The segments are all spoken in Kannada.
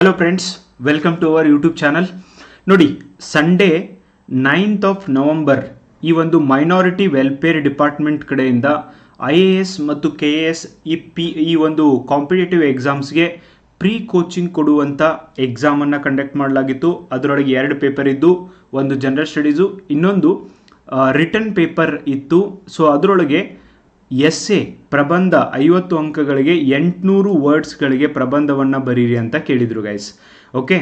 Hello friends welcome to our YouTube channel ನೋಡಿ ಸಂಡೇ ನೈನ್ತ್ ಆಫ್ ನವಂಬರ್ ಈ ಒಂದು ಮೈನಾರಿಟಿ ವೆಲ್ಫೇರ್ ಡಿಪಾರ್ಟ್ಮೆಂಟ್ ಕಡೆಯಿಂದ ಐ ಎ ಎಸ್ ಮತ್ತು ಕೆ ಎ ಎಸ್ ಈ ಪಿ ಈ ಒಂದು ಕಾಂಪಿಟೇಟಿವ್ ಎಕ್ಸಾಮ್ಸ್ಗೆ ಪ್ರೀ ಕೋಚಿಂಗ್ ಕೊಡುವಂಥ ಎಕ್ಸಾಮನ್ನು ಕಂಡಕ್ಟ್ ಮಾಡಲಾಗಿತ್ತು. ಅದರೊಳಗೆ ಎರಡು ಪೇಪರ್ ಇದ್ದು, ಒಂದು ಜನರಲ್ ಸ್ಟಡೀಸು ಇನ್ನೊಂದು ರಿಟರ್ನ್ ಪೇಪರ್ ಇತ್ತು. ಸೊ ಅದರೊಳಗೆ ಎಸ್ ಎ ಪ್ರಬಂಧ ಐವತ್ತು ಅಂಕಗಳಿಗೆ ಎಂಟುನೂರು ವರ್ಡ್ಸ್ಗಳಿಗೆ ಪ್ರಬಂಧವನ್ನು ಬರೀರಿ ಅಂತ ಕೇಳಿದರು ಗೈಸ್ ಓಕೆ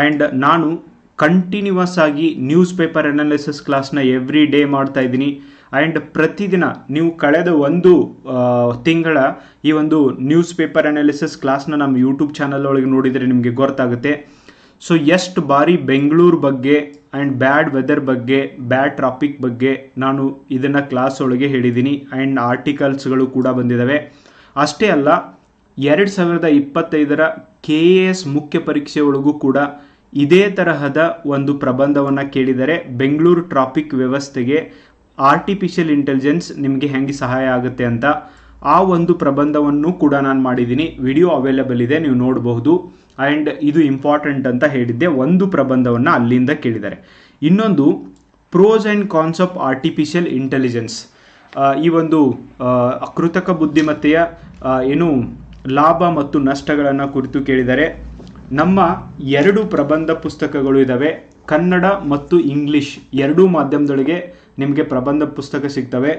ಆ್ಯಂಡ್ ನಾನು ಕಂಟಿನ್ಯೂಸ್ ಆಗಿ ನ್ಯೂಸ್ ಪೇಪರ್ ಅನಾಲಿಸಿಸ್ ಕ್ಲಾಸ್ನ ಎವ್ರಿ ಡೇ ಮಾಡ್ತಾ ಇದ್ದೀನಿ. ಆ್ಯಂಡ್ ಪ್ರತಿದಿನ ನೀವು ಕಳೆದ ಒಂದು ತಿಂಗಳ ಈ ಒಂದು ನ್ಯೂಸ್ ಪೇಪರ್ ಅನಾಲಿಸಿಸ್ ಕ್ಲಾಸ್ನ ನಮ್ಮ ಯೂಟ್ಯೂಬ್ ಚಾನಲ್ ಒಳಗೆ ನೋಡಿದರೆ ನಿಮಗೆ ಗೊತ್ತಾಗುತ್ತೆ. ಸೊ ಎಷ್ಟು ಬಾರಿ ಬೆಂಗಳೂರು ಬಗ್ಗೆ ಆ್ಯಂಡ್ ಬ್ಯಾಡ್ ವೆದರ್ ಬಗ್ಗೆ, ಬ್ಯಾಡ್ ಟ್ರಾಪಿಕ್ ಬಗ್ಗೆ ನಾನು ಇದನ್ನು ಕ್ಲಾಸ್ ಒಳಗೆ ಹೇಳಿದ್ದೀನಿ ಆ್ಯಂಡ್ ಆರ್ಟಿಕಲ್ಸ್ಗಳು ಕೂಡ ಬಂದಿದ್ದಾವೆ ಅಷ್ಟೇ ಅಲ್ಲ, ಎರಡು ಸಾವಿರದ ಇಪ್ಪತ್ತೈದರ ಕೆ ಎ ಎಸ್ ಮುಖ್ಯ ಪರೀಕ್ಷೆ ಒಳಗೂ ಕೂಡ ಇದೇ ತರಹದ ಒಂದು ಪ್ರಬಂಧವನ್ನು ಕೇಳಿದರೆ ಬೆಂಗಳೂರು ಟ್ರಾಫಿಕ್ ವ್ಯವಸ್ಥೆಗೆ ಆರ್ಟಿಫಿಷಿಯಲ್ ಇಂಟೆಲಿಜೆನ್ಸ್ ನಿಮಗೆ ಹೆಂಗೆ ಸಹಾಯ ಆಗುತ್ತೆ ಅಂತ ಆ ಒಂದು ಪ್ರಬಂಧವನ್ನು ಕೂಡ ನಾನು ಮಾಡಿದ್ದೀನಿ. ವಿಡಿಯೋ ಅವೈಲೇಬಲ್ ಇದೆ, ನೀವು ನೋಡಬಹುದು. ಆ್ಯಂಡ್ ಇದು ಇಂಪಾರ್ಟೆಂಟ್ ಅಂತ ಹೇಳಿದ್ದೆ. ಒಂದು ಪ್ರಬಂಧವನ್ನು ಅಲ್ಲಿಂದ ಕೇಳಿದ್ದಾರೆ. ಇನ್ನೊಂದು pros and cons of artificial intelligence ಈ ಒಂದು ಅಕೃತಕ ಕೃತಕ ಬುದ್ಧಿಮತ್ತೆಯ ಏನು ಲಾಭ ಮತ್ತು ನಷ್ಟಗಳನ್ನು ಕುರಿತು ಕೇಳಿದರೆ ನಮ್ಮ ಎರಡು ಪ್ರಬಂಧ ಪುಸ್ತಕಗಳು ಇದ್ದಾವೆ ಕನ್ನಡ ಮತ್ತು ಇಂಗ್ಲಿಷ್ ಎರಡೂ ಮಾಧ್ಯಮದೊಳಗೆ ನಿಮಗೆ ಪ್ರಬಂಧ ಪುಸ್ತಕ ಸಿಗ್ತವೆ.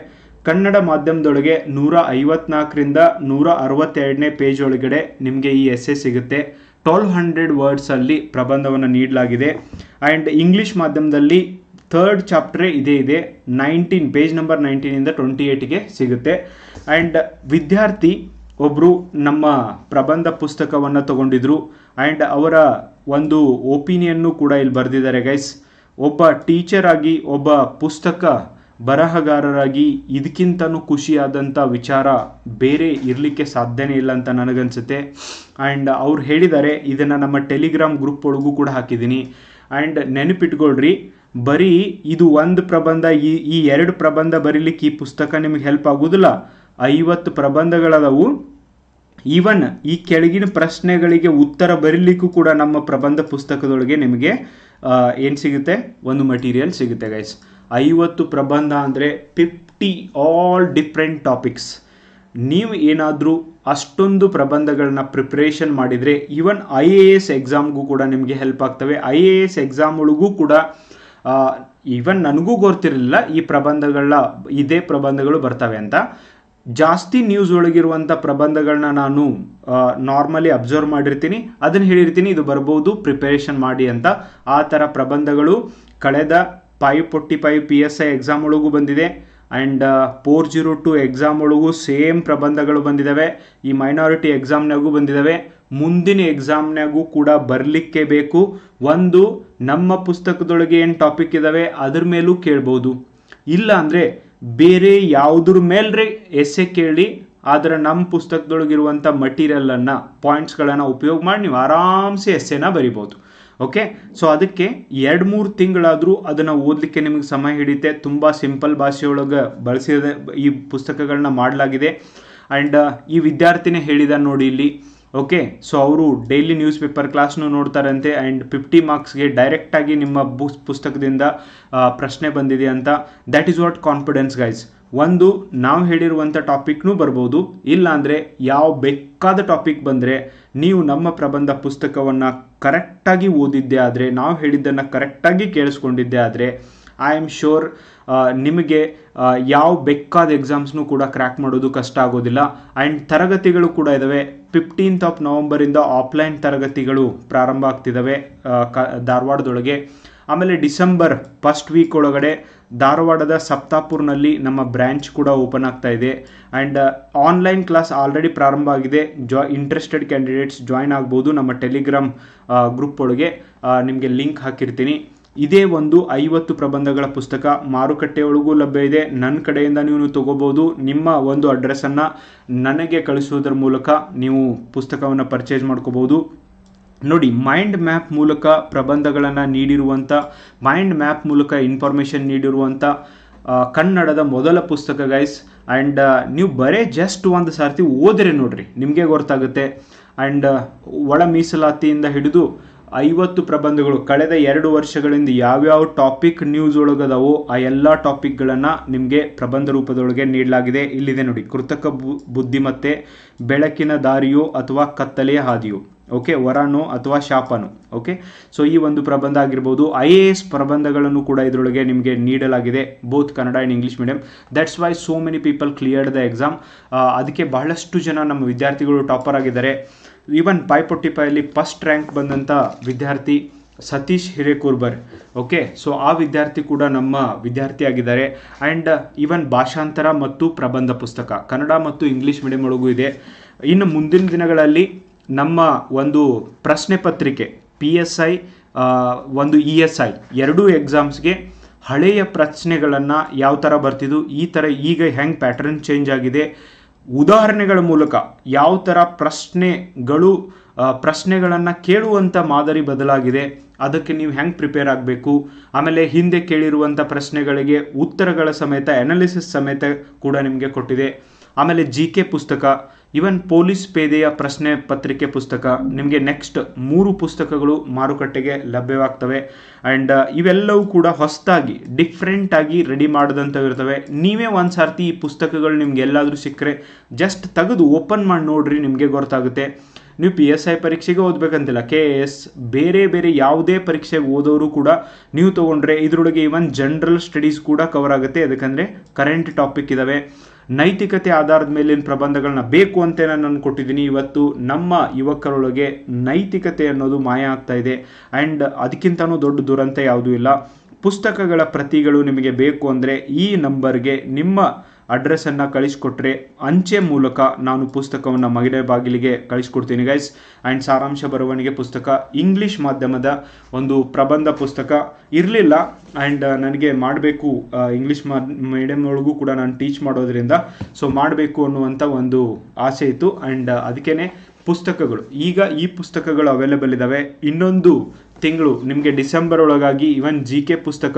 ಕನ್ನಡ ಮಾಧ್ಯಮದೊಳಗೆ ನೂರ ಐವತ್ನಾಲ್ಕರಿಂದ ನೂರ ಅರವತ್ತೆರಡನೇ ಪೇಜ್ ಒಳಗಡೆ ನಿಮಗೆ ಈ ಎಸ್ಸೆ ಸಿಗುತ್ತೆ. ಟ್ವೆಲ್ ಹಂಡ್ರೆಡ್ ವರ್ಡ್ಸಲ್ಲಿ ಪ್ರಬಂಧವನ್ನು ನೀಡಲಾಗಿದೆ. ಆ್ಯಂಡ್ ಇಂಗ್ಲೀಷ್ ಮಾಧ್ಯಮದಲ್ಲಿ ಥರ್ಡ್ ಚಾಪ್ಟ್ರೇ ಇದೇ ಇದೆ. ನೈನ್ಟೀನ್ ಪೇಜ್ ನಂಬರ್ ನೈನ್ಟೀನಿಂದ ಟ್ವೆಂಟಿ ಏಯ್ಟಿಗೆ ಸಿಗುತ್ತೆ. ಆ್ಯಂಡ್ ವಿದ್ಯಾರ್ಥಿ ಒಬ್ಬರು ನಮ್ಮ ಪ್ರಬಂಧ ಪುಸ್ತಕವನ್ನು ತಗೊಂಡಿದ್ರು. ಆ್ಯಂಡ್ ಅವರ ಒಂದು ಒಪಿನಿಯನ್ನು ಕೂಡ ಇಲ್ಲಿ ಬರೆದಿದ್ದಾರೆ ಗೈಸ್ ಒಬ್ಬ ಟೀಚರ್ ಆಗಿ ಒಬ್ಬ ಪುಸ್ತಕ ಬರಹಗಾರರಾಗಿ ಇದಕ್ಕಿಂತನೂ ಖುಷಿಯಾದಂಥ ವಿಚಾರ ಬೇರೆ ಇರಲಿಕ್ಕೆ ಸಾಧ್ಯನೇ ಇಲ್ಲ ಅಂತ ನನಗನ್ಸುತ್ತೆ. ಆ್ಯಂಡ್ ಅವ್ರು ಹೇಳಿದ್ದಾರೆ ಇದನ್ನು ನಮ್ಮ ಟೆಲಿಗ್ರಾಮ್ ಗ್ರೂಪ್ ಒಳಗೂ ಕೂಡ ಹಾಕಿದ್ದೀನಿ. ಆ್ಯಂಡ್ ನೆನಪಿಟ್ಕೊಳ್ರಿ, ಬರೀ ಇದು ಒಂದು ಪ್ರಬಂಧ, ಈ ಈ ಎರಡು ಪ್ರಬಂಧ ಬರೀಲಿಕ್ಕೆ ಈ ಪುಸ್ತಕ ನಿಮಗೆ ಹೆಲ್ಪ್ ಆಗೋದಿಲ್ಲ. ಐವತ್ತು ಪ್ರಬಂಧಗಳದವು. ಈವನ್ ಈ ಕೆಳಗಿನ ಪ್ರಶ್ನೆಗಳಿಗೆ ಉತ್ತರ ಬರೀಲಿಕ್ಕೂ ಕೂಡ ನಮ್ಮ ಪ್ರಬಂಧ ಪುಸ್ತಕದೊಳಗೆ ನಿಮಗೆ ಏನು ಸಿಗುತ್ತೆ? ಒಂದು ಮಟೀರಿಯಲ್ ಸಿಗುತ್ತೆ ಗೈಸ್ ಐವತ್ತು ಪ್ರಬಂಧ ಅಂದರೆ ಫಿಫ್ಟಿ ಆಲ್ ಡಿಫ್ರೆಂಟ್ ಟಾಪಿಕ್ಸ್ ನೀವು ಏನಾದರೂ ಅಷ್ಟೊಂದು ಪ್ರಬಂಧಗಳನ್ನ ಪ್ರಿಪ್ರೇಷನ್ ಮಾಡಿದರೆ ಈವನ್ ಐ ಎ ಎಸ್ ಎಕ್ಸಾಮ್ಗೂ ಕೂಡ ನಿಮಗೆ ಹೆಲ್ಪ್ ಆಗ್ತವೆ. ಐ ಎ ಎಸ್ ಎಕ್ಸಾಮ್ ಒಳಗೂ ಕೂಡ ಈವನ್ ನನಗೂ ಗೊತ್ತಿರಲಿಲ್ಲ ಈ ಪ್ರಬಂಧಗಳ ಇದೇ ಪ್ರಬಂಧಗಳು ಬರ್ತವೆ ಅಂತ. ಜಾಸ್ತಿ ನ್ಯೂಸ್ ಒಳಗಿರುವಂಥ ಪ್ರಬಂಧಗಳನ್ನ ನಾನು ನಾರ್ಮಲಿ ಅಬ್ಸರ್ವ್ ಮಾಡಿರ್ತೀನಿ. ಅದನ್ನು ಹೇಳಿರ್ತೀನಿ, ಇದು ಬರ್ಬೋದು ಪ್ರಿಪರೇಷನ್ ಮಾಡಿ ಅಂತ. ಆ ಥರ ಪ್ರಬಂಧಗಳು ಕಳೆದ five forty five P S I exam ಒಳಗೂ ಬಂದಿದೆ. And four zero two exam ಒಳಗೂ ಸೇಮ್ ಪ್ರಬಂಧಗಳು ಬಂದಿದ್ದಾವೆ ಈ ಮೈನಾರಿಟಿ ಎಕ್ಸಾಮ್ನಾಗೂ ಬಂದಿದ್ದಾವೆ ಮುಂದಿನ ಎಕ್ಸಾಮ್ನಾಗೂ ಕೂಡ ಬರಲಿಕ್ಕೆ ಬೇಕು. ಒಂದು, ನಮ್ಮ ಪುಸ್ತಕದೊಳಗೆ ಏನು ಟಾಪಿಕ್ ಇದ್ದಾವೆ ಅದ್ರ ಮೇಲೂ ಕೇಳ್ಬೋದು. ಇಲ್ಲ ಅಂದರೆ ಬೇರೆ ಯಾವುದ್ರ ಮೇಲ್ರೆ ಎಸ್ಸೆ ಕೇಳಿ, ಆದರೆ ನಮ್ಮ ಪುಸ್ತಕದೊಳಗಿರುವಂಥ ಮಟೀರಿಯಲನ್ನು ಪಾಯಿಂಟ್ಸ್ಗಳನ್ನು ಉಪಯೋಗ ಮಾಡಿ, ನೀವು ಆರಾಮ್ಸೆ ಎಸ್ಸೆನ ಬರಿಬೋದು. ಓಕೆ ಸೊ ಅದಕ್ಕೆ ಎರಡು ಮೂರು ತಿಂಗಳಾದರೂ ಅದನ್ನು ಓದಲಿಕ್ಕೆ ನಿಮಗೆ ಸಮಯ ಹಿಡಿಯುತ್ತೆ ತುಂಬ ಸಿಂಪಲ್ ಭಾಷೆಯೊಳಗೆ ಬಳಸಿದ ಈ ಪುಸ್ತಕಗಳನ್ನ ಮಾಡಲಾಗಿದೆ. ಆ್ಯಂಡ್ ಈ ವಿದ್ಯಾರ್ಥಿನೇ ಹೇಳಿದ ನೋಡಿ ಇಲ್ಲಿ. ಓಕೆ ಸೊ ಅವರು ಡೈಲಿ ನ್ಯೂಸ್ ಪೇಪರ್ ಕ್ಲಾಸ್ನು ನೋಡ್ತಾರಂತೆ. ಆ್ಯಂಡ್ ಫಿಫ್ಟಿ ಮಾರ್ಕ್ಸ್ಗೆ ಡೈರೆಕ್ಟಾಗಿ ನಿಮ್ಮ ಬುಕ್ ಪುಸ್ತಕದಿಂದ ಪ್ರಶ್ನೆ ಬಂದಿದೆ ಅಂತ. That is what confidence guys ಒಂದು, ನಾವು ಹೇಳಿರುವಂಥ ಟಾಪಿಕ್ನೂ ಬರ್ಬೋದು. ಇಲ್ಲ ಅಂದರೆ ಯಾವ ಬೇಕಾದ ಟಾಪಿಕ್ ಬಂದರೆ ನೀವು ನಮ್ಮ ಪ್ರಬಂಧ ಪುಸ್ತಕವನ್ನು ಕರೆಕ್ಟಾಗಿ ಓದಿದ್ದೆ ಆದರೆ, ನಾವು ಹೇಳಿದ್ದನ್ನು ಕರೆಕ್ಟಾಗಿ ಕೇಳಿಸ್ಕೊಂಡಿದ್ದೆ ಆದರೆ ಐ ಆಮ್ ಶೋರ್ ನಿಮಗೆ ಯಾವ ಬೇಕಾದ ಎಕ್ಸಾಮ್ಸ್ನು ಕೂಡ ಕ್ರ್ಯಾಕ್ ಮಾಡೋದು ಕಷ್ಟ ಆಗೋದಿಲ್ಲ. ಆ್ಯಂಡ್ ತರಗತಿಗಳು ಕೂಡ ಇದ್ದಾವೆ ಫಿಫ್ಟೀನ್ತ್ ಆಫ್ ನವಂಬರಿಂದ ಆಫ್ಲೈನ್ ತರಗತಿಗಳು ಪ್ರಾರಂಭ ಆಗ್ತಿದ್ದಾವೆ ಕ, ಧಾರವಾಡದೊಳಗೆ. ಆಮೇಲೆ ಡಿಸೆಂಬರ್ ಫಸ್ಟ್ ವೀಕ್ ಒಳಗಡೆ ಧಾರವಾಡದ ಸಪ್ತಾಪುರ್ನಲ್ಲಿ ನಮ್ಮ ಬ್ರ್ಯಾಂಚ್ ಕೂಡ ಓಪನ್ ಆಗ್ತಾ ಇದೆ. ಆ್ಯಂಡ್ ಆನ್ಲೈನ್ ಕ್ಲಾಸ್ ಆಲ್ರೆಡಿ ಪ್ರಾರಂಭ ಆಗಿದೆ. ಜಾ ಇಂಟ್ರೆಸ್ಟೆಡ್ ಕ್ಯಾಂಡಿಡೇಟ್ಸ್ ಜಾಯ್ನ್ ಆಗ್ಬೋದು ನಮ್ಮ ಟೆಲಿಗ್ರಾಮ್ ಗ್ರೂಪ್ ಒಳಗೆ. ನಿಮಗೆ ಲಿಂಕ್ ಹಾಕಿರ್ತೀನಿ. ಇದೇ ಒಂದು ಐವತ್ತು ಪ್ರಬಂಧಗಳ ಪುಸ್ತಕ ಮಾರುಕಟ್ಟೆಯೊಳಗೂ ಲಭ್ಯ ಇದೆ. ನನ್ನ ಕಡೆಯಿಂದ ನೀವು ತಗೋಬೋದು. ನಿಮ್ಮ ಒಂದು ಅಡ್ರೆಸ್ಸನ್ನು ನನಗೆ ಕಳಿಸೋದ್ರ ಮೂಲಕ ನೀವು ಪುಸ್ತಕವನ್ನು ಪರ್ಚೇಸ್ ಮಾಡ್ಕೋಬೋದು. ನೋಡಿ ಮೈಂಡ್ ಮ್ಯಾಪ್ ಮೂಲಕ ಪ್ರಬಂಧಗಳನ್ನು ನೀಡಿರುವಂಥ ಮೈಂಡ್ ಮ್ಯಾಪ್ ಮೂಲಕ ಇನ್ಫಾರ್ಮೇಷನ್ ನೀಡಿರುವಂಥ ಕನ್ನಡದ ಮೊದಲ ಪುಸ್ತಕ ಗೈಸ್ ಆ್ಯಂಡ್ ನೀವು ಬರೇ ಜಸ್ಟ್ ಒಂದು ಸಾರ್ತಿ ಓದಿರಿ ನೋಡ್ರಿ, ನಿಮಗೆ ಗೊತ್ತಾಗುತ್ತೆ. ಆ್ಯಂಡ್ ಒಳ ಮೀಸಲಾತಿಯಿಂದ ಹಿಡಿದು ಐವತ್ತು ಪ್ರಬಂಧಗಳು, ಕಳೆದ ಎರಡು ವರ್ಷಗಳಿಂದ ಯಾವ್ಯಾವ ಟಾಪಿಕ್ ನ್ಯೂಸ್ ಒಳಗದವೋ ಆ ಎಲ್ಲ ಟಾಪಿಕ್ಗಳನ್ನು ನಿಮಗೆ ಪ್ರಬಂಧ ರೂಪದೊಳಗೆ ನೀಡಲಾಗಿದೆ. ಇಲ್ಲಿದೆ ನೋಡಿ, ಕೃತಕ ಬುದ್ಧಿಮತ್ತೆ, ಬೆಳಕಿನ ದಾರಿಯೋ ಅಥವಾ ಕತ್ತಲೆಯ ಹಾದಿಯೋ. ಓಕೆ ವರನೋ ಅಥವಾ ಶಾಪನೋ. ಓಕೆ ಸೊ ಈ ಒಂದು ಪ್ರಬಂಧ ಆಗಿರ್ಬೋದು ಐ ಎ ಎಸ್ ಪ್ರಬಂಧಗಳನ್ನು ಕೂಡ ಇದರೊಳಗೆ ನಿಮಗೆ ನೀಡಲಾಗಿದೆ both Kannada and English medium that's why so many people cleared the exam ಅದಕ್ಕೆ ಬಹಳಷ್ಟು ಜನ ನಮ್ಮ ವಿದ್ಯಾರ್ಥಿಗಳು ಟಾಪರ್ ಆಗಿದ್ದಾರೆ. ಈವನ್ ಪೈಪೊಟ್ಟಿ ಪಾಯಲ್ಲಿ ಫಸ್ಟ್ ರ್ಯಾಂಕ್ ಬಂದಂಥ ವಿದ್ಯಾರ್ಥಿ ಸತೀಶ್ ಹಿರೇಕುರ್ಬರ್. ಓಕೆ ಸೊ ಆ ವಿದ್ಯಾರ್ಥಿ ಕೂಡ ನಮ್ಮ ವಿದ್ಯಾರ್ಥಿ ಆಗಿದ್ದಾರೆ. ಆ್ಯಂಡ್ ಈವನ್ ಭಾಷಾಂತರ ಮತ್ತು ಪ್ರಬಂಧ ಪುಸ್ತಕ. ಕನ್ನಡ ಮತ್ತು ಇಂಗ್ಲೀಷ್ ಮೀಡಿಯಂ ಒಳಗೂ ಇದೆ. ಇನ್ನು ಮುಂದಿನ ದಿನಗಳಲ್ಲಿ ನಮ್ಮ ಒಂದು ಪ್ರಶ್ನೆ ಪತ್ರಿಕೆ ಪಿ ಎಸ್ ಐ ಒಂದು ಇ ಎಸ್ ಐ ಎರಡೂ ಎಕ್ಸಾಮ್ಸ್ಗೆ ಹಳೆಯ ಪ್ರಶ್ನೆಗಳನ್ನು ಯಾವ ಥರ ಬರ್ತಿದ್ದು ಈ ಥರ ಈಗ ಹೆಂಗೆ ಪ್ಯಾಟರ್ನ್ ಚೇಂಜ್ ಆಗಿದೆ, ಉದಾಹರಣೆಗಳ ಮೂಲಕ ಯಾವ ಥರ ಪ್ರಶ್ನೆಗಳು ಪ್ರಶ್ನೆಗಳನ್ನು ಕೇಳುವಂಥ ಮಾದರಿ ಬದಲಾಗಿದೆ, ಅದಕ್ಕೆ ನೀವು ಹೆಂಗೆ ಪ್ರಿಪೇರ್ ಆಗಬೇಕು, ಆಮೇಲೆ ಹಿಂದೆ ಕೇಳಿರುವಂಥ ಪ್ರಶ್ನೆಗಳಿಗೆ ಉತ್ತರಗಳ ಸಮೇತ ಅನಾಲಿಸಿಸ್ ಸಮೇತ ಕೂಡ ನಿಮಗೆ ಕೊಟ್ಟಿದೆ, ಆಮೇಲೆ ಜಿ ಕೆ ಪುಸ್ತಕ ಇವನ್ ಪೊಲೀಸ್ ಪೇದೆಯ ಪ್ರಶ್ನೆ ಪತ್ರಿಕೆ ಪುಸ್ತಕ. ನಿಮಗೆ ನೆಕ್ಸ್ಟ್ ಮೂರು ಪುಸ್ತಕಗಳು ಮಾರುಕಟ್ಟೆಗೆ ಲಭ್ಯವಾಗ್ತವೆ. ಆ್ಯಂಡ್ ಇವೆಲ್ಲವೂ ಕೂಡ ಹೊಸದಾಗಿ ಡಿಫ್ರೆಂಟ್ ಆಗಿ ರೆಡಿ ಮಾಡಿದಂಥವು ಇರ್ತವೆ. ನೀವೇ ಒಂದು ಸರ್ತಿ ಈ ಪುಸ್ತಕಗಳು ನಿಮ್ಗೆ ಎಲ್ಲಾದರೂ ಸಿಕ್ಕರೆ ಜಸ್ಟ್ ತೆಗೆದು ಓಪನ್ ಮಾಡಿ ನೋಡ್ರಿ ನಿಮಗೆ ಗೊತ್ತಾಗುತ್ತೆ. ನೀವು ಪಿ ಎಸ್ ಐ ಪರೀಕ್ಷೆಗೆ ಓದಬೇಕಂತಿಲ್ಲ. ಕೆ ಎಸ್ ಬೇರೆ ಬೇರೆ ಯಾವುದೇ ಪರೀಕ್ಷೆಗೆ ಓದೋರು ಕೂಡ ನೀವು ತೊಗೊಂಡ್ರೆ ಇದರೊಳಗೆ ಇವನ್ ಜನರಲ್ ಸ್ಟಡೀಸ್ ಕೂಡ ಕವರ್ ಆಗುತ್ತೆ. ಯಾಕಂದರೆ ಕರೆಂಟ್ ಟಾಪಿಕ್ ಇದ್ದಾವೆ ನೈತಿಕತೆ ಆಧಾರದ ಮೇಲಿನ ಪ್ರಬಂಧಗಳನ್ನ ಬೇಕು ಅಂತ ನಾನು ಕೊಟ್ಟಿದ್ದೀನಿ. ಇವತ್ತು ನಮ್ಮ ಯುವಕರೊಳಗೆ ನೈತಿಕತೆ ಅನ್ನೋದು ಮಾಯ ಆಗ್ತಾ ಇದೆ. ಆ್ಯಂಡ್ ಅದಕ್ಕಿಂತನೂ ದೊಡ್ಡ ದುರಂತ ಯಾವುದೂ ಇಲ್ಲ. ಪುಸ್ತಕಗಳ ಪ್ರತಿಗಳು ನಿಮಗೆ ಬೇಕು ಅಂದರೆ ಈ ನಂಬರ್ಗೆ ನಿಮ್ಮ ಅಡ್ರೆಸ್ಸನ್ನು ಕಳಿಸ್ಕೊಟ್ರೆ ಅಂಚೆ ಮೂಲಕ ನಾನು ಪುಸ್ತಕವನ್ನು ಮಹಿಳೆ ಬಾಗಿಲಿಗೆ ಕಳಿಸ್ಕೊಡ್ತೀನಿ ಗೈಸ್ ಆ್ಯಂಡ್ ಸಾರಾಂಶ ಬರವಣಿಗೆ ಪುಸ್ತಕ ಇಂಗ್ಲೀಷ್ ಮಾಧ್ಯಮದ ಒಂದು ಪ್ರಬಂಧ ಪುಸ್ತಕ ಇರಲಿಲ್ಲ. ಆ್ಯಂಡ್ ನನಗೆ ಮಾಡಬೇಕು ಇಂಗ್ಲೀಷ್ ಮೀಡಿಯಮ್ ಒಳಗೂ ಕೂಡ ನಾನು ಟೀಚ್ ಮಾಡೋದ್ರಿಂದ. ಸೊ ಮಾಡಬೇಕು ಅನ್ನುವಂಥ ಒಂದು ಆಸೆ ಇತ್ತು. ಆ್ಯಂಡ್ ಅದಕ್ಕೇ ಪುಸ್ತಕಗಳು. ಈಗ ಈ ಪುಸ್ತಕಗಳು ಅವೈಲೇಬಲ್ ಇದ್ದಾವೆ ಇನ್ನೊಂದು ತಿಂಗಳು. ನಿಮಗೆ ಡಿಸೆಂಬರ್ ಒಳಗಾಗಿ ಇವನ್ ಜಿ ಕೆ ಪುಸ್ತಕ,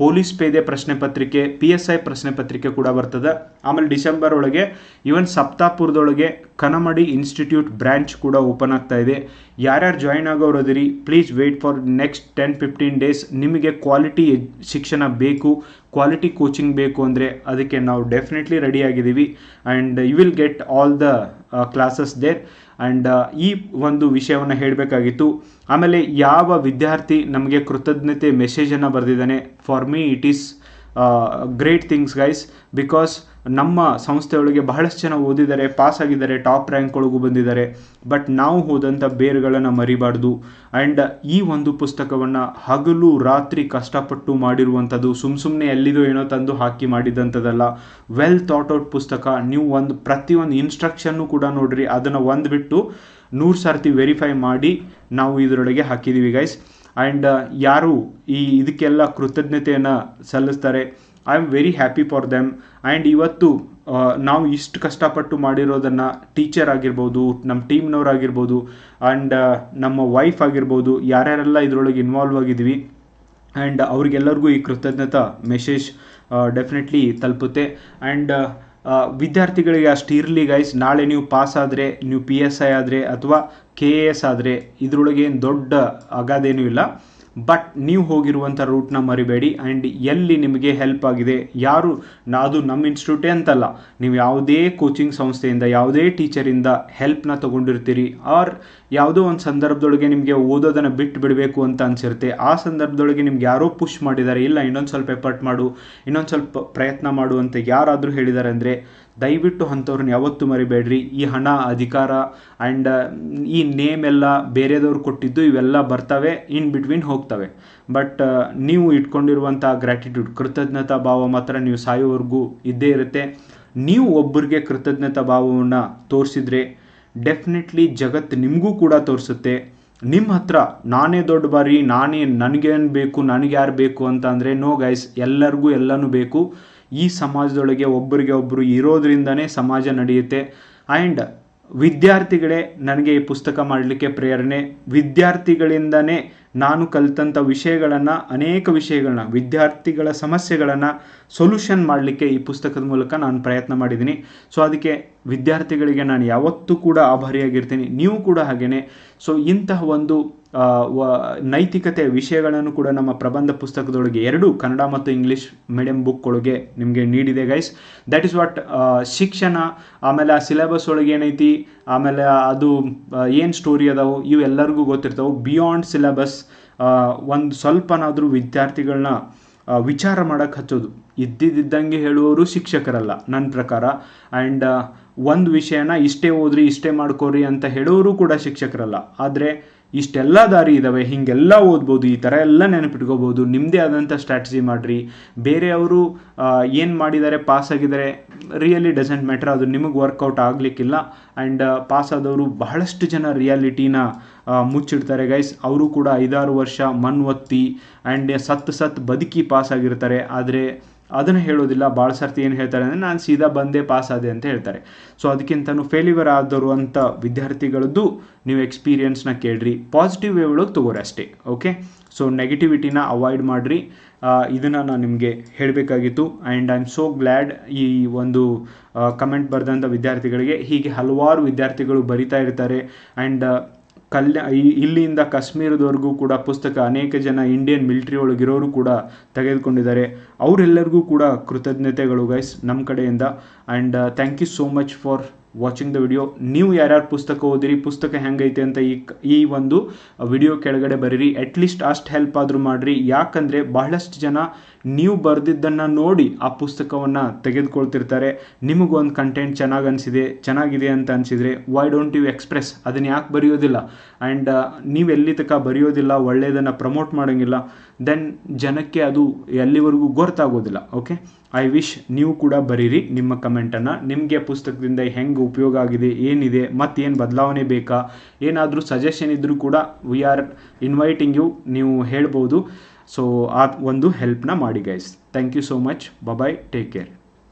ಪೊಲೀಸ್ ಪೇದೆ ಪ್ರಶ್ನೆ ಪತ್ರಿಕೆ, ಪಿ ಎಸ್ ಐ ಪ್ರಶ್ನೆ ಪತ್ರಿಕೆ ಕೂಡ ಬರ್ತದೆ. ಆಮೇಲೆ ಡಿಸೆಂಬರ್ ಒಳಗೆ ಇವನ್ ಸಪ್ತಾಪುರದೊಳಗೆ ಕನಮಡಿ ಇನ್ಸ್ಟಿಟ್ಯೂಟ್ ಬ್ರ್ಯಾಂಚ್ ಕೂಡ ಓಪನ್ ಆಗ್ತಾ ಇದೆ. ಯಾರ್ಯಾರು join ಆಗೋರದಿರಿ please wait for next ten, fifteen days. ನಿಮಗೆ ಕ್ವಾಲಿಟಿ ಶಿಕ್ಷಣ ಬೇಕು, ಕ್ವಾಲಿಟಿ ಕೋಚಿಂಗ್ ಬೇಕು ಅಂದರೆ ಅದಕ್ಕೆ ನಾವು ಡೆಫಿನೆಟ್ಲಿ ರೆಡಿ ಆಗಿದ್ದೀವಿ. And you will get all the classes there. And ಈ ಒಂದು ವಿಷಯವನ್ನು ಹೇಳಬೇಕಾಗಿತ್ತು. ಆಮೇಲೆ ಯಾವ ವಿದ್ಯಾರ್ಥಿ ನಮಗೆ ಕೃತಜ್ಞತೆ ಮೆಸೇಜನ್ನು ಬರೆದಿದ್ದಾನೆ? For me it is great things guys because ನಮ್ಮ ಸಂಸ್ಥೆಯೊಳಗೆ ಬಹಳಷ್ಟು ಜನ ಓದಿದ್ದಾರೆ ಪಾಸ್ ಆಗಿದ್ದಾರೆ ಟಾಪ್ ರ್ಯಾಂಕ್ ಒಳಗೂ ಬಂದಿದ್ದಾರೆ. ಬಟ್ ನಾವು ಹೋದಂಥ ಬೇರುಗಳನ್ನು ಮರಿಬಾರ್ದು. ಆ್ಯಂಡ್ ಈ ಒಂದು ಪುಸ್ತಕವನ್ನು ಹಗಲು ರಾತ್ರಿ ಕಷ್ಟಪಟ್ಟು ಮಾಡಿರುವಂಥದ್ದು ಸುಮ್ಮ ಸುಮ್ಮನೆ ಎಲ್ಲಿದೋ ಏನೋ ತಂದು ಹಾಕಿ ಮಾಡಿದಂಥದ್ದಲ್ಲ. ವೆಲ್ ಥಾಟ್ ಔಟ್ ಪುಸ್ತಕ. ನೀವು ಒಂದು ಪ್ರತಿಯೊಂದು ಇನ್ಸ್ಟ್ರಕ್ಷನ್ನು ಕೂಡ ನೋಡ್ರಿ. ಅದನ್ನು ಒಂದು ಬಿಟ್ಟು ನೂರು ಸರ್ತಿ ವೆರಿಫೈ ಮಾಡಿ ನಾವು ಇದರೊಳಗೆ ಹಾಕಿದ್ದೀವಿ ಗೈಸ್ ಆ್ಯಂಡ್ ಯಾರು ಈ ಇದಕ್ಕೆಲ್ಲ ಕೃತಜ್ಞತೆಯನ್ನು ಸಲ್ಲಿಸ್ತಾರೆ I am very happy for them and ಇವತ್ತು ನಾವು ಇಷ್ಟು ಕಷ್ಟಪಟ್ಟು ಮಾಡಿರೋದನ್ನು ಟೀಚರ್ ಆಗಿರ್ಬೋದು ನಮ್ಮ ಟೀಮ್ನವರಾಗಿರ್ಬೋದು ಆ್ಯಂಡ್ ನಮ್ಮ ವೈಫ್ ಆಗಿರ್ಬೋದು, ಯಾರ್ಯಾರೆಲ್ಲ ಇದರೊಳಗೆ ಇನ್ವಾಲ್ವ್ ಆಗಿದ್ವಿ ಆ್ಯಂಡ್ ಅವ್ರಿಗೆಲ್ಲರಿಗೂ ಈ ಕೃತಜ್ಞತಾ ಮೆಸೇಜ್ ಡೆಫಿನೆಟ್ಲಿ ತಲುಪುತ್ತೆ. ಆ್ಯಂಡ್ ವಿದ್ಯಾರ್ಥಿಗಳಿಗೆ ಅಷ್ಟು ಇರಲಿ ಗೈಸ್ ನಾಳೆ ನೀವು ಪಾಸ್ ಆದರೆ, ನೀವು ಪಿ ಎಸ್ ಐ ಆದರೆ ಅಥವಾ ಕೆ ಎ ಎಸ್ ಆದರೆ ಇದರೊಳಗೆ ಏನು ದೊಡ್ಡ ಅಗಾಧೇನೂ ಇಲ್ಲ. ಬಟ್ ನೀವು ಹೋಗಿರುವಂಥ ರೂಟ್ನ ಮರಿಬೇಡಿ ಆ್ಯಂಡ್ ಎಲ್ಲಿ ನಿಮಗೆ ಹೆಲ್ಪ್ ಆಗಿದೆ? ಯಾರು? ಅದು ನಮ್ಮ ಇನ್ಸ್ಟಿಟ್ಯೂಟೇ ಅಂತಲ್ಲ. ನೀವು ಯಾವುದೇ ಕೋಚಿಂಗ್ ಸಂಸ್ಥೆಯಿಂದ, ಯಾವುದೇ ಟೀಚರಿಂದ ಹೆಲ್ಪ್ನ ತೊಗೊಂಡಿರ್ತೀರಿ. ಆರ್ ಯಾವುದೋ ಒಂದು ಸಂದರ್ಭದೊಳಗೆ ನಿಮಗೆ ಓದೋದನ್ನು ಬಿಟ್ಟು ಬಿಡಬೇಕು ಅಂತ ಅನಿಸಿರುತ್ತೆ. ಆ ಸಂದರ್ಭದೊಳಗೆ ನಿಮ್ಗೆ ಯಾರೋ ಪುಷ್ ಮಾಡಿದ್ದಾರೆ. ಇಲ್ಲ, ಇನ್ನೊಂದು ಸ್ವಲ್ಪ ಎಫರ್ಟ್ ಮಾಡು, ಇನ್ನೊಂದು ಸ್ವಲ್ಪ ಪ್ರಯತ್ನ ಮಾಡು ಅಂತ ಯಾರಾದರೂ ಹೇಳಿದ್ದಾರೆ ಅಂದರೆ ದಯವಿಟ್ಟು ಅಂಥವ್ರನ್ನ ಯಾವತ್ತೂ ಮರಿಬೇಡ್ರಿ. ಈ ಹಣ, ಅಧಿಕಾರ ಆ್ಯಂಡ್ ಈ ನೇಮ್ ಎಲ್ಲ ಬೇರೆದವ್ರು ಕೊಟ್ಟಿದ್ದು ಇವೆಲ್ಲ ಬರ್ತವೆ ಇನ್ ಬಿಟ್ವೀನ್ ಹೋಗ್ತವೆ. ಬಟ್ ನೀವು ಇಟ್ಕೊಂಡಿರುವಂಥ ಗ್ರ್ಯಾಟಿಟ್ಯೂಡ್ ಕೃತಜ್ಞತಾ ಭಾವ ಮಾತ್ರ ನೀವು ಸಾಯೋವರೆಗೂ ಇದ್ದೇ ಇರುತ್ತೆ. ನೀವು ಒಬ್ಬರಿಗೆ ಕೃತಜ್ಞತಾ ಭಾವವನ್ನು ತೋರಿಸಿದ್ರೆ ಡೆಫಿನೆಟ್ಲಿ ಜಗತ್ತು ನಿಮಗೂ ಕೂಡ ತೋರಿಸುತ್ತೆ. ನಿಮ್ಮ ಹತ್ರ ನಾನೇ ದೊಡ್ಡ ಬಾರಿ, ನಾನೇ ನನಗೇನು ಬೇಕು ನನಗೆ ಯಾರು ಬೇಕು ಅಂತ ಅಂದರೆ ನೋ ಗೈಸ್ ಎಲ್ಲರಿಗೂ ಎಲ್ಲನೂ ಬೇಕು. ಈ ಸಮಾಜದೊಳಗೆ ಒಬ್ಬರಿಗೆ ಒಬ್ಬರು ಇರೋದ್ರಿಂದನೇ ಸಮಾಜ ನಡೆಯುತ್ತೆ. ಆ್ಯಂಡ್ ವಿದ್ಯಾರ್ಥಿಗಳೇ ನನಗೆ ಈ ಪುಸ್ತಕ ಮಾಡಲಿಕ್ಕೆ ಪ್ರೇರಣೆ. ವಿದ್ಯಾರ್ಥಿಗಳಿಂದನೇ ನಾನು ಕಲಿತಂಥ ವಿಷಯಗಳನ್ನು, ಅನೇಕ ವಿಷಯಗಳನ್ನ, ವಿದ್ಯಾರ್ಥಿಗಳ ಸಮಸ್ಯೆಗಳನ್ನು ಸೊಲ್ಯೂಷನ್ ಮಾಡಲಿಕ್ಕೆ ಈ ಪುಸ್ತಕದ ಮೂಲಕ ನಾನು ಪ್ರಯತ್ನ ಮಾಡಿದ್ದೀನಿ. ಸೊ ಅದಕ್ಕೆ ವಿದ್ಯಾರ್ಥಿಗಳಿಗೆ ನಾನು ಯಾವತ್ತೂ ಕೂಡ ಆಭಾರಿಯಾಗಿರ್ತೀನಿ. ನೀವು ಕೂಡ ಹಾಗೆಯೇ ಸೊ ಇಂತಹ ಒಂದು ನೈತಿಕತೆ ವಿಷಯಗಳನ್ನು ಕೂಡ ನಮ್ಮ ಪ್ರಬಂಧ ಪುಸ್ತಕದೊಳಗೆ ಎರಡು, ಕನ್ನಡ ಮತ್ತು ಇಂಗ್ಲೀಷ್ ಮೀಡಿಯಂ ಬುಕ್ ಒಳಗೆ ನಿಮಗೆ ನೀಡಿದೆ ಗೈಸ್ ದ್ಯಾಟ್ ಇಸ್ ವಾಟ್ ಶಿಕ್ಷಣ, ಆಮೇಲೆ ಆ ಸಿಲೆಬಸ್ ಒಳಗೆ ಏನೈತಿ, ಆಮೇಲೆ ಅದು ಏನು ಸ್ಟೋರಿ ಅದಾವು ಇವೆಲ್ಲರಿಗೂ ಗೊತ್ತಿರ್ತಾವೆ. ಬಿಯಾಂಡ್ ಸಿಲೆಬಸ್ ಒಂದು ಸ್ವಲ್ಪನಾದರೂ ವಿದ್ಯಾರ್ಥಿಗಳನ್ನ ವಿಚಾರ ಮಾಡೋಕ್ಕೆ ಹಚ್ಚೋದು. ಇದ್ದಿದ್ದಂಗೆ ಹೇಳುವವರು ಶಿಕ್ಷಕರಲ್ಲ, ನನ್ನ ಪ್ರಕಾರ. ಆ್ಯಂಡ್ ಒಂದು ವಿಷಯನ ಇಷ್ಟೇ ಓದ್ರಿ, ಇಷ್ಟೇ ಮಾಡ್ಕೋರಿ ಅಂತ ಹೇಳೋರು ಕೂಡ ಶಿಕ್ಷಕರಲ್ಲ. ಆದರೆ ಇಷ್ಟೆಲ್ಲ ದಾರಿ ಇದ್ದಾವೆ ಹೀಗೆಲ್ಲ ಓದ್ಬೋದು, ಈ ಥರ ಎಲ್ಲ ನೆನಪಿಟ್ಕೋಬೋದು ನಿಮ್ಮದೇ ಆದಂಥ ಸ್ಟ್ರಾಟಜಿ ಮಾಡಿರಿ. ಬೇರೆಯವರು ಏನು ಮಾಡಿದ್ದಾರೆ ಪಾಸ್ ಆಗಿದ್ದಾರೆ ರಿಯಲಿ ಡಸೆಂಟ್ ಮ್ಯಾಟ್ರ್ ಅದು ನಿಮಗೆ ವರ್ಕೌಟ್ ಆಗಲಿಕ್ಕಿಲ್ಲ. ಆ್ಯಂಡ್ ಪಾಸ್ ಆದವರು ಬಹಳಷ್ಟು ಜನ ರಿಯಾಲಿಟಿನ ಮುಚ್ಚಿಡ್ತಾರೆ ಗೈಸ್ ಅವರು ಕೂಡ ಐದಾರು ವರ್ಷ ಮನ್ ಒತ್ತಿ ಆ್ಯಂಡ್ ಸತ್ತು ಸತ್ತು ಬದುಕಿ ಪಾಸ್ ಆಗಿರ್ತಾರೆ. ಆದರೆ ಅದನ್ನು ಹೇಳೋದಿಲ್ಲ. ಭಾಳ ಸರ್ತಿ ಏನು ಹೇಳ್ತಾರೆ ಅಂದರೆ, ನಾನು ಸೀದಾ ಬಂದೇ ಪಾಸ್ ಆದೆ ಅಂತ ಹೇಳ್ತಾರೆ. ಸೊ ಅದಕ್ಕಿಂತನೂ ಫೇಲ್ಯೂರ್ ಆದವರು ಅಂತ ವಿದ್ಯಾರ್ಥಿಗಳದ್ದು ನೀವು ಎಕ್ಸ್ಪೀರಿಯನ್ಸ್ನ ಕೇಳ್ರಿ. ಪಾಸಿಟಿವ್ ವೇ ಒಳಗೆ ತಗೋರಿ ಅಷ್ಟೇ ಓಕೆ ಸೊ ನೆಗೆಟಿವಿಟಿನ ಅವಾಯ್ಡ್ ಮಾಡಿರಿ. ಇದನ್ನು ನಾನು ನಿಮಗೆ ಹೇಳಬೇಕಾಗಿತ್ತು. And I am so glad ಈ ಒಂದು ಕಮೆಂಟ್ ಬರೆದಂಥ ವಿದ್ಯಾರ್ಥಿಗಳಿಗೆ ಹೀಗೆ ಹಲವಾರು ವಿದ್ಯಾರ್ಥಿಗಳು ಬರಿತಾ ಇರ್ತಾರೆ. ಆ್ಯಂಡ್ ಕಲ್ಯಾ ಇಲ್ಲಿಂದ ಕಾಶ್ಮೀರದವರೆಗೂ ಕೂಡ ಪುಸ್ತಕ ಅನೇಕ ಜನ ಇಂಡಿಯನ್ ಮಿಲಿಟ್ರಿ ಒಳಗಿರೋರು ಕೂಡ ತೆಗೆದುಕೊಂಡಿದ್ದಾರೆ. ಅವರೆಲ್ಲರಿಗೂ ಕೂಡ ಕೃತಜ್ಞತೆಗಳು ಗೈಸ್ ನಮ್ಮ ಕಡೆಯಿಂದ. And thank you so much for watching the video ನೀವು ಯಾರ್ಯಾರು ಪುಸ್ತಕ ಓದಿರಿ, ಪುಸ್ತಕ ಹೆಂಗೈತೆ ಅಂತ ಈ ಈ ಒಂದು ವಿಡಿಯೋ ಕೆಳಗಡೆ ಬರೀರಿ. ಅಟ್ಲೀಸ್ಟ್ ಅಷ್ಟು ಹೆಲ್ಪ್ ಆದರೂ ಮಾಡಿರಿ. ಯಾಕಂದರೆ ಬಹಳಷ್ಟು ಜನ ನೀವು ಬರೆದಿದ್ದನ್ನು ನೋಡಿ ಆ ಪುಸ್ತಕವನ್ನು ತೆಗೆದುಕೊಳ್ತಿರ್ತಾರೆ. ನಿಮಗೊಂದು ಕಂಟೆಂಟ್ ಚೆನ್ನಾಗಿ ಅನಿಸಿದೆ, ಚೆನ್ನಾಗಿದೆ ಅಂತ ಅನಿಸಿದರೆ ವೈ ಡೋಂಟ್ ಯು ಎಕ್ಸ್ಪ್ರೆಸ್ ಅದನ್ನು ಯಾಕೆ ಬರೆಯೋದಿಲ್ಲ? ಆ್ಯಂಡ್ ನೀವು ಎಲ್ಲಿ ತನಕ ಬರೆಯೋದಿಲ್ಲ ಒಳ್ಳೆಯದನ್ನು ಪ್ರಮೋಟ್ ಮಾಡೋಂಗಿಲ್ಲ ದೆನ್ ಜನಕ್ಕೆ ಅದು ಎಲ್ಲಿವರೆಗೂ ಗೊತ್ತಾಗೋದಿಲ್ಲ ಓಕೆ ಐ ವಿಶ್ ನೀವು ಕೂಡ ಬರೀರಿ ನಿಮ್ಮ ಕಮೆಂಟನ್ನು ನಿಮಗೆ ಪುಸ್ತಕದಿಂದ ಹೆಂಗೆ ಉಪಯೋಗ ಆಗಿದೆ, ಏನಿದೆ, ಮತ್ತೇನು ಬದಲಾವಣೆ ಬೇಕಾ? ಏನಾದರೂ ಸಜೆಷನ್ ಇದ್ದರೂ ಕೂಡ ವಿ ಆರ್ ಇನ್ವೈಟಿಂಗ್ ಯು ನೀವು ಹೇಳ್ಬೋದು. ಸೊ ಆ ಒಂದು ಹೆಲ್ಪ್ನ ಮಾಡಿ guys thank you so much bye bye take care